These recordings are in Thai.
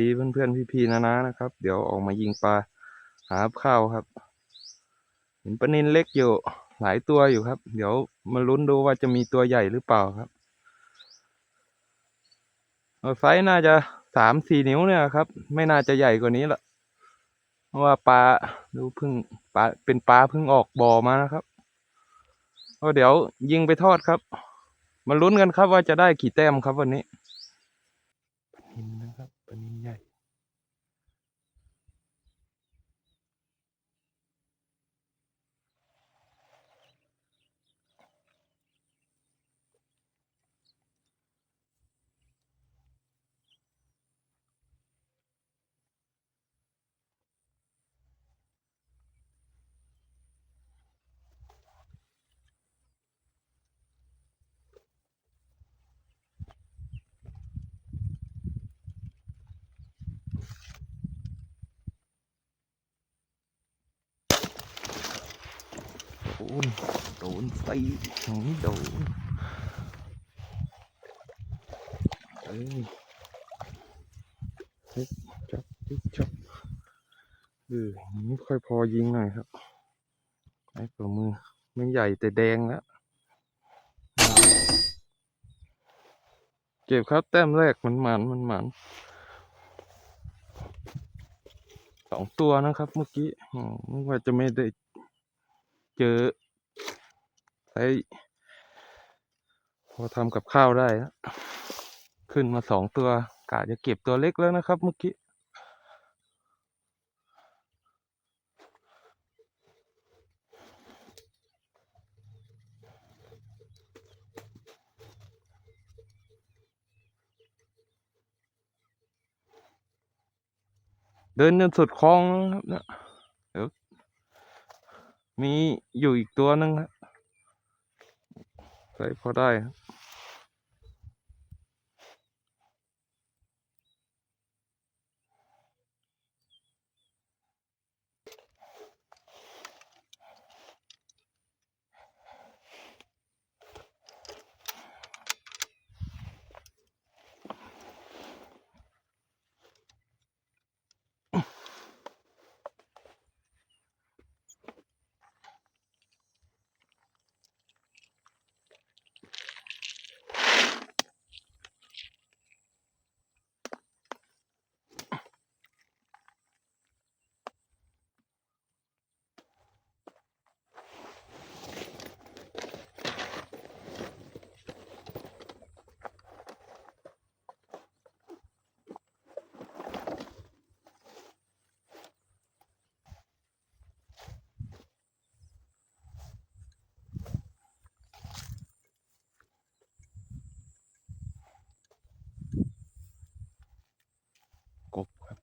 ดีเพื่อนๆพี่ๆนะนะนะครับ เดี๋ยวออกมายิงปลาหาข้าวครับ เห็นปลานินเล็กอยู่หลายตัวอยู่ครับ เดี๋ยวมาลุ้นดูว่าจะมีตัวใหญ่หรือเปล่าครับไซส์น่าจะสามสี่นิ้วเนี่ยครับ ไม่น่าจะใหญ่กว่านี้ละเพราะว่าปลาดูพิ่งปลาเป็นปลาพิ่งออกบ่อมานะครับก็เดี๋ยวยิงไปทอดครับ มาลุ้นกันครับว่าจะได้กี่แต้มครับวันนี้ปลานินนะครับปลานินใหญ่ โดนโดนใส่หนูโดนเอ้ยเฮ้ยจับจิ๊บจับเอออย่างนี้ค่อยพอยิงหน่อยครับไอ้ตัวมือไม่ใหญ่แต่แดงแล้วเก็บครับแต้มแรกมันหมันมันหมันสองตัวนะครับเมื่อกี้อืมนึกว่าจะไม่ได้ เจอใช้พอทำกับข้าวได้แล้วขึ้นมาสองตัวกะจะเก็บตัวเล็กแล้วนะครับ เมื่อกี้เดินจนสุดคลองนะครับเนี่ย มีอยู่อีกตัวหนึงครับใส่พอได้ครับ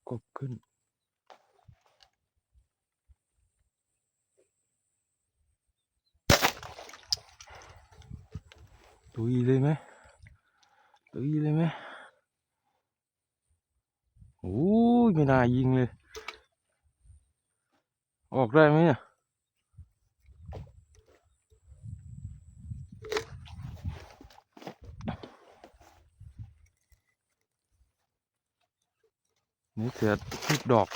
กบขึ้น ตุยเลยไหมตุยเลยไหมโอ้ยไม่น่ายิงเลย ออกได้ไหมเนี่ย นี่เสือทุกดอก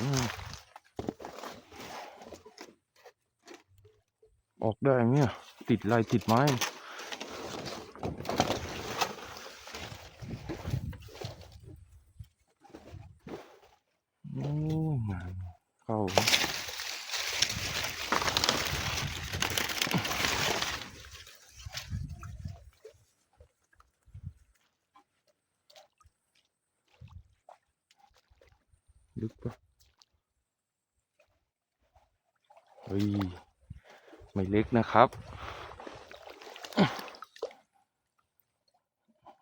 ออกได้เนี่ย ติดลายติดไม้โอ้งานเข้าลึกปะเฮ้ย ไม่ เล็กนะครับ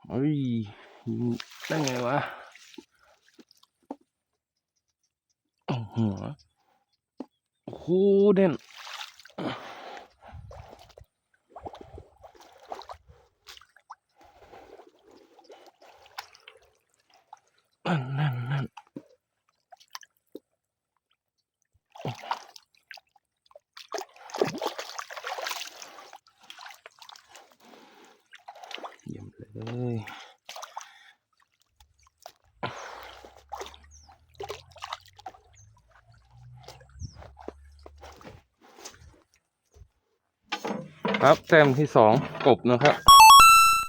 เฮ้ยยิงได้ไงวะโอ้โหโอ้โหเด่น เลยครับแต้มที่สองกบนะครับ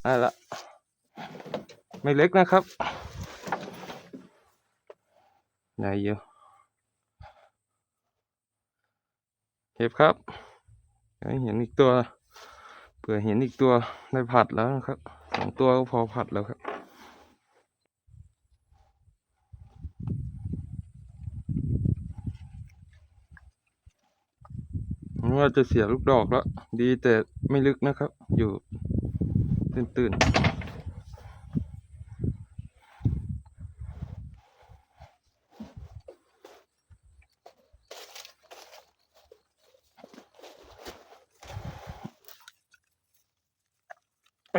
ได้ละไม่เล็กนะครับใหญ่เยอะเห็บครับเห็นอีกตัวเผื่อเห็นอีกตัวได้ผัดแล้วนะครับ สองตัวก็พอผัดแล้วครับไม่ว่าจะเสียลูกดอกแล้ว ดีแต่ไม่ลึกนะครับ อยู่ตื้นๆไป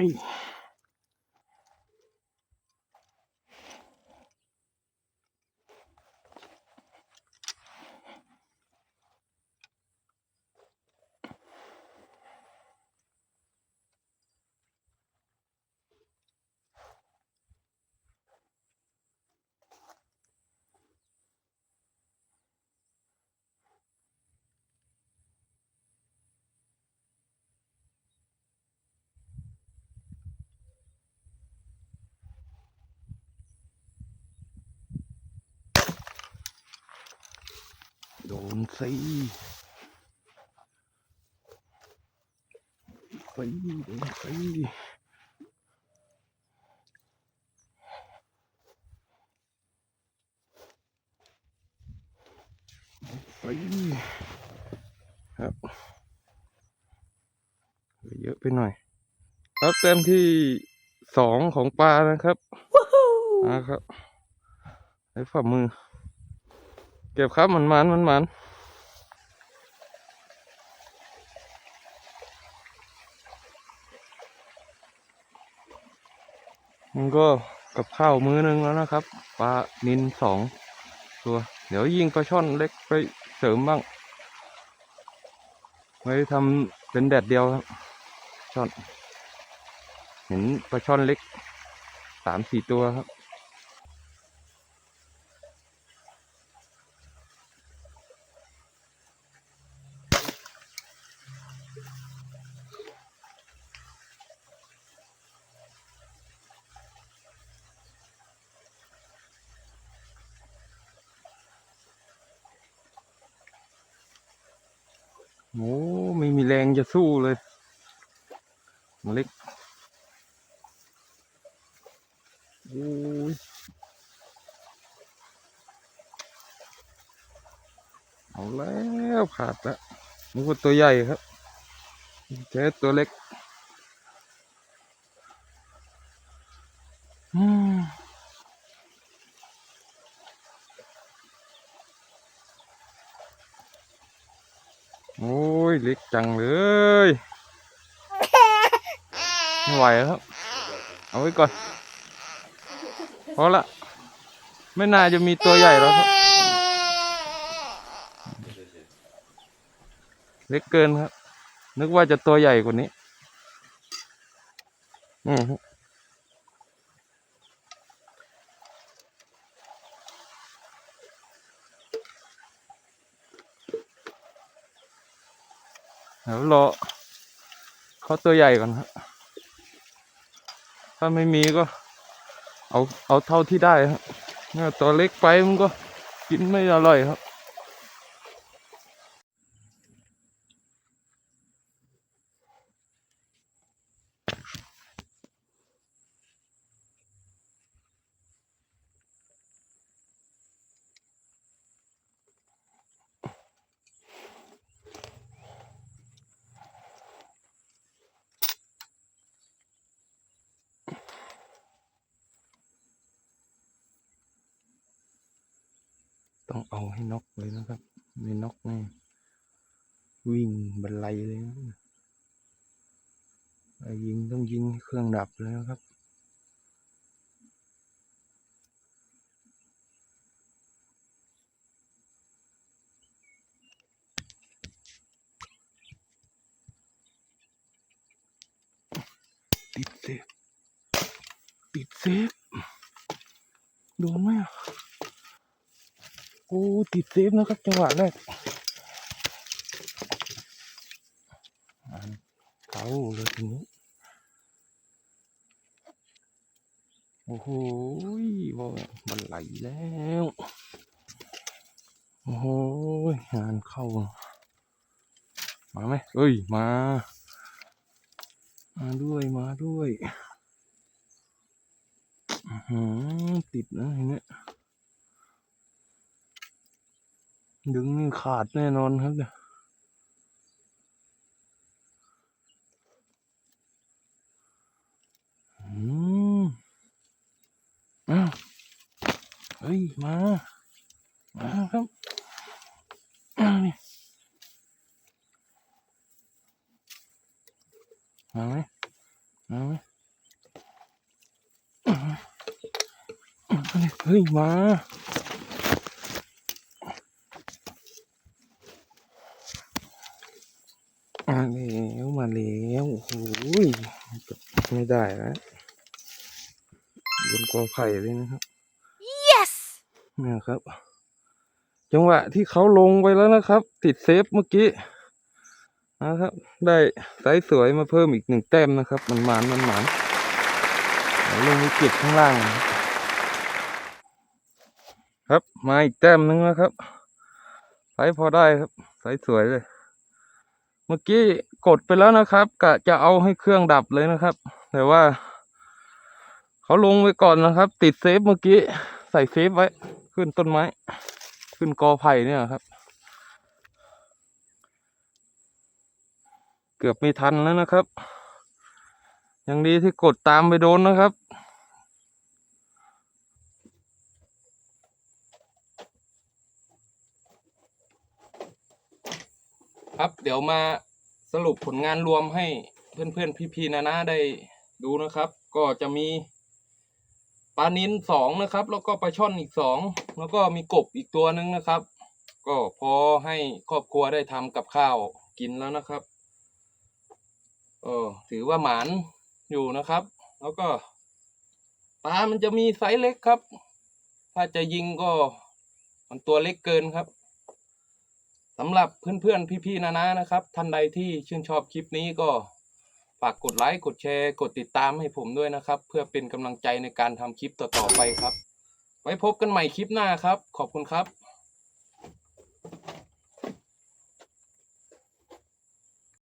โดนสิไปโดนสิไปครับเยอะไปหน่อย ครับเต็มที่สองของปลานะครับนะครับใช้ฝ่ามือ เก็บครับมันมันมันมันมันก็กับข้าวมื้อนึงแล้วนะครับปลานินสองตัว เดี๋ยวยิงปลาช่อนเล็กไปเสริมบ้าง ไว้ทำเป็นแดดเดียวครับช่อน เห็นปลาช่อนเล็กสามสี่ตัวครับ โอ้ไม่มีแรงจะสู้เลยมเล็กโอ้ยเอาแล้วขาดแล้วนึกว่าตัวใหญ่ครับเจอตัวเล็ก โอ้ยเล็กจังเลยไม่ไหวแล้วครับเอาไว้ก่อนพอละไม่น่าจะมีตัวใหญ่แล้วครับเล็กเกินครับ นึกว่าจะตัวใหญ่กว่านี้ อืม ดี๋ยวรอเขาตัวใหญ่ก่อนครับถ้าไม่มีก็ เอาเอาเท่าที่ได้ครับถ้าตัวเล็กไปมันก็กินไม่อร่อยครับ ต้องเอาให้น็อกเลยนะครับไม่น็อกแน่วิ่งบันไลเลยนะยิงต้องยิงเครื่องดับเลยนะครับติดเซฟติดเซฟโดนไหมอะ โอ้ติดเซฟนะครับจังหวะแรกอ่าเอาเลยทีนี้โอ้โหว่ามันไหลแล้วโอ้โหงานเข้า มาไหมเอ้ยมา มาด้วยมาด้วยอื้อหือติดนะทีเนี้ย ดึงนี่ขาดแน่นอนครับเนี่ยอืมอ้าวเฮ้ย มา มาครับอ้าวนี่มาไหมมาไหมเฮ้ย มาแล้ว มาแล้วโอ้โหยไม่ได้แล้วบนกอไผ่เลยนะครับ Yes! เนี่ยครับ จังหวะที่เขาลงไปแล้วนะครับ ติดเซฟเมื่อกี้นะครับ ได้ไซส์สวยมาเพิ่มอีกหนึ่งแต้มนะครับ มันหมานมันหมานเดี๋ยวลงไปเก็บข้างล่างนะครับครับมาอีกแต้มหนึงนะครับไซส์พอได้ครับไซส์สวยเลย เมื่อกี้ กดไปแล้วนะครับ กะจะเอาให้เครื่องดับเลยนะครับ แต่ว่า เขาลงไว้ก่อนนะครับ ติดเซฟเมื่อกี้ ใส่เซฟไว้ ขึ้นต้นไม้ ขึ้นกอไผ่เนี่ยครับ เกือบไม่ทันแล้วนะครับ ยังดีที่กดตามไปโดนนะครับครับเดี๋ยวมา สรุปผลงานรวมให้เพื่อนๆพี่ๆนะนะได้ดูนะครับ ก็จะมีปลานินสองนะครับ แล้วก็ปลาช่อนอีกสองแล้วก็มีกบอีกตัวหนึงนะครับ ก็พอให้ครอบครัวได้ทำกับข้าวกินแล้วนะครับเออถือว่าหมานอยู่นะครับ แล้วก็ปลามันจะมีไซส์เล็กครับ ถ้าจะยิงก็มันตัวเล็กเกินครับ สำหรับเพื่อนๆพี่ๆนานานะครับ ท่านใดที่ชื่นชอบคลิปนี้ก็ฝากกดไลค์กดแชร์ กดติดตามให้ผมด้วยนะครับ เพื่อเป็นกำลังใจในการทำคลิปต่อๆไปครับ ไว้พบกันใหม่คลิปหน้าครับ ขอบคุณครับ